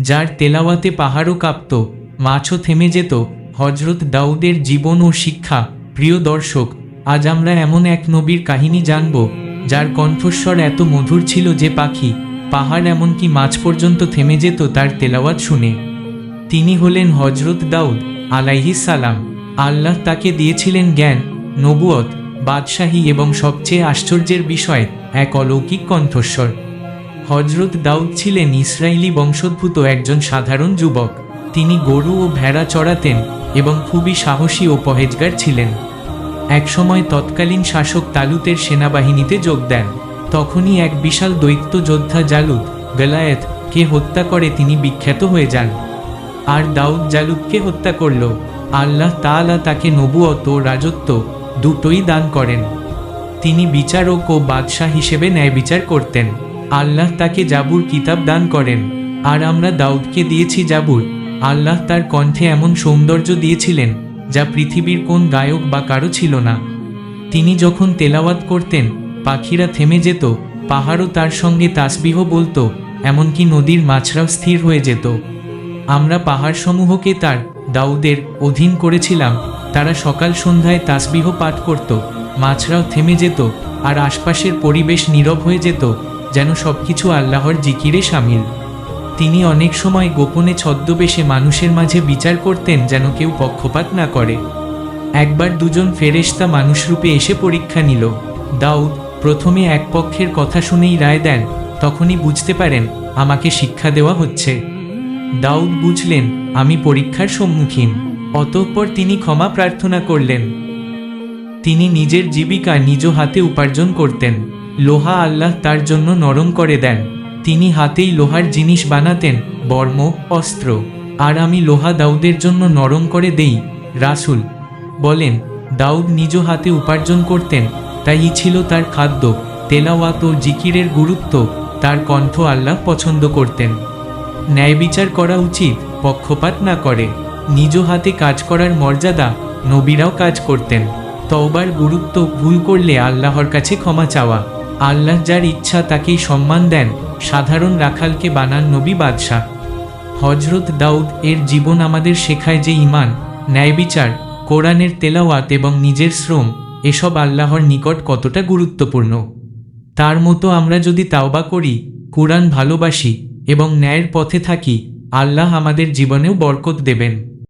যার তেলাওয়াতে পাহাড়ও কাঁপত, মাছও থেমে যেত। হজরত দাউদের জীবন ও শিক্ষা, প্রিয় দর্শক, আজ আমরা এমন এক নবীর কাহিনী জানব, যার কণ্ঠস্বর এত মধুর ছিল যে পাখি, পাহাড় এমনকি মাছ পর্যন্ত থেমে যেত তার তেলাওয়াত শুনে। তিনি হলেন হজরত দাউদ আলাইহিস সালাম। আল্লাহ তাকে দিয়েছিলেন জ্ঞান, নবুয়ত, বাদশাহী এবং সবচেয়ে আশ্চর্যের বিষয়, এক অলৌকিক কণ্ঠস্বর। হজরত দাউদ ছিলেন ইসরায়েলি বংশোদ্ভূত একজন সাধারণ যুবক। তিনি গরু ও ভেড়া চড়াতেন এবং খুবই সাহসী ও পহেজগার ছিলেন। একসময় তৎকালীন শাসক তালুতের সেনাবাহিনীতে যোগ দেন। তখনই এক বিশাল দৈত্য যোদ্ধা জালুদ, গলায়েত, কে হত্যা করে তিনি বিখ্যাত হয়ে যান। আর দাউদ জালুদকে হত্যা করল। আল্লাহ তাআলা তাকে নবুয়ত ও রাজত্ব দুটোই দান করেন। তিনি বিচারক ও বাদশাহ হিসেবে ন্যায় বিচার করতেন। আল্লাহ তাকে জাবুর কিতাব দান করেন। আর আমরা দাউদকে দিয়েছি জাবুর। আল্লাহ তার কণ্ঠে এমন সৌন্দর্য দিয়েছিলেন, যা পৃথিবীর কোন গায়ক বা কারও ছিল না। তিনি যখন তেলাওয়াত করতেন, পাখিরা থেমে যেত, পাহাড়ও তার সঙ্গে তাসবিহ বলতো, এমনকি নদীর মাছরাও স্থির হয়ে যেত। আমরা পাহাড়সমূহকে তার, দাউদের, অধীন করেছিলাম। তারা সকাল সন্ধ্যায় তাসবিহ পাঠ করত, মাছরাও থেমে যেত, আর আশপাশের পরিবেশ নীরব হয়ে যেত। যেন সবকিছু আল্লাহর জিকিরে সামিল। তিনি অনেক সময় গোপনে ছদ্মবেশে মানুষের মাঝে বিচার করতেন যেন কেউ পক্ষপাত না করে। একবার দুজন ফেরেশতা মানুষরূপে এসে পরীক্ষা নিল। দাউদ প্রথমে এক পক্ষের কথা শুনেই রায় দেন, তখনই বুঝতে পারেন, আমাকে শিক্ষা দেওয়া হচ্ছে। দাউদ বুঝলেন, আমি পরীক্ষার সম্মুখীন। অতঃপর তিনি ক্ষমা প্রার্থনা করলেন। তিনি নিজের জীবিকা নিজ হাতে উপার্জন করতেন। লোহা আল্লাহ তার জন্য নরম করে দেন। তিনি হাতেই লোহার জিনিস বানাতেন, বর্ম, অস্ত্র। আর আমি লোহা দাউদের জন্য নরম করে দেই, রাসুল। বলেন, দাউদ নিজ হাতে উপার্জন করতেন, তাই ছিল তার খাদ্য, তেলাওয়াত ও জিকিরের গুরুত্ব, তার কণ্ঠ আল্লাহ পছন্দ করতেন। ন্যায় বিচার করা উচিত, পক্ষপাত না করে। নিজ হাতে কাজ করার মর্যাদা, নবীরাও কাজ করতেন। তওবার গুরুত্ব ভুল করলে আল্লাহর কাছে ক্ষমা চাওয়া। আল্লাহ যার ইচ্ছা তাকেই সম্মান দেন, সাধারণ রাখালকে বানান নবী বাদশাহ। হজরত দাউদ এর জীবন আমাদের শেখায় যে ইমান ন্যায় বিচার, কোরআনের তেলাওয়াত এবং নিজের শ্রম, এসব আল্লাহর নিকট কতটা গুরুত্বপূর্ণ। তার মতো আমরা যদি তাওবা করি, কোরআন ভালোবাসি এবং ন্যায়ের পথে থাকি, আল্লাহ আমাদের জীবনেও বরকত দেবেন।